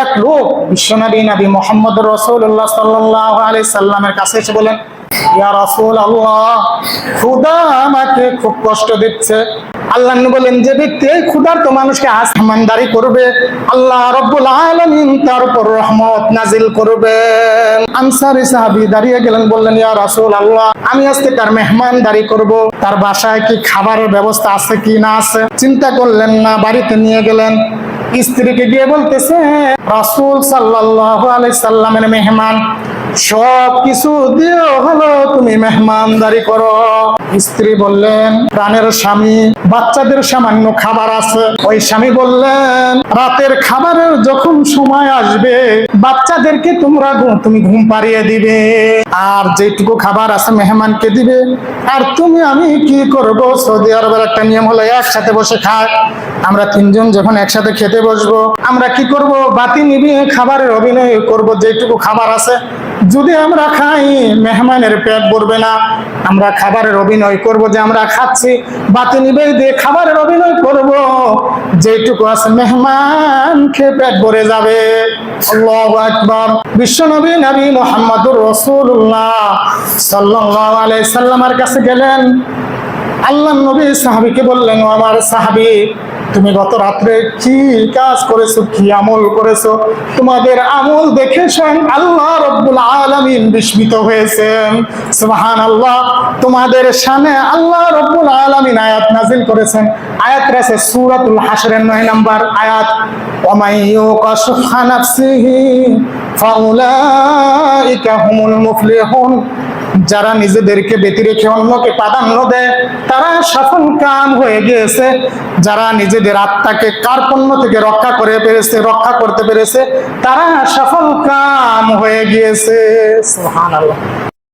এক লোক বিশ্বনবী নবী মোহাম্মদ রসুল্লাহ সাল্লাহ আলি সাল্লামের কাছে এসে বলেন আমি আজকে তার মেহমানদারি করব। তার বাসায় কি খাবারের ব্যবস্থা আছে কি না আছে? চিন্তা করলেন না, বাড়িতে নিয়ে গেলেন। স্ত্রীকে গিয়ে বলতেছে রাসুল সাল্লাহ আলাই সাল্লামের মেহমান সব কিছু হলো তুমি মেহমানদারি করো। স্ত্রী বললেন, প্রাণের স্বামী, বাচ্চাদের সামান্য খাবার আছে। ওই স্বামী বললেন, রাতের খাবারের যখন সময় আসবে, বাচ্চাদেরকে তোমরা তুমি ঘুম পাড়িয়ে দিবে। আর যেটুকু খাবার আছে মেহমানকে দিবে। আর তুমি, আমি কি করব? সৌদি আরবের একটা নিয়ম হলো, একসাথে বসে খায়। আমরা তিনজন যখন একসাথে খেতে বসবো, আমরা কি করব? বাতি নিবিয়ে খাবারের অভিনয় করব, যেটুকু খাবার আছে। যদি আমরা খাই, মেহমানের পেট ভরবে না। আমরা খাবারের অভিনয় করব যে আমরা খাচ্ছি, বাতি নিবে দিয়ে খাবারের অভিনয় করব। যেটুকু আছে মেহমান খেয়ে পেট ভরে যাবে। বিশ্বনবী, নবী মোহাম্মদুর রাসূলুল্লাহ সাল্লাল্লাহু আলাইহি সাল্লামের কাছে গেলেন। আল্লাহ নবী সাহাবীকে বললেন আমার সাহাবী তুমি গত রাত্রে কি কাজ করেছ, কি আমল করেছ? তোমাদের আমল দেখে স্বয়ং আল্লাহ রব্বুল আলামিন বিস্মিত হয়েছেন। সুবহানাল্লাহ, তোমাদের শানে আল্লাহ রব্বুল আলামিন আয়াত নাজিল করেছেন। আয়াত রয়েছে সূরাতুল হাশরের 9 নাম্বার আয়াত। ওমাই ইউকা শুহা নাফসিহি ফাউলাইকা হুমুল মুফলিহুন, যারা নিজেদেরকে ব্যতি রেখে অন্যকে প্রাধান্য দেয়, তারা সফল কাম হয়ে গিয়েছে। যারা নিজেদের আত্মাকে কার পণ্য থেকে রক্ষা করে পেরেছে, রক্ষা করতে পেরেছে, তারা সফল কাম হয়ে গিয়েছে। সুবহানাল্লাহ।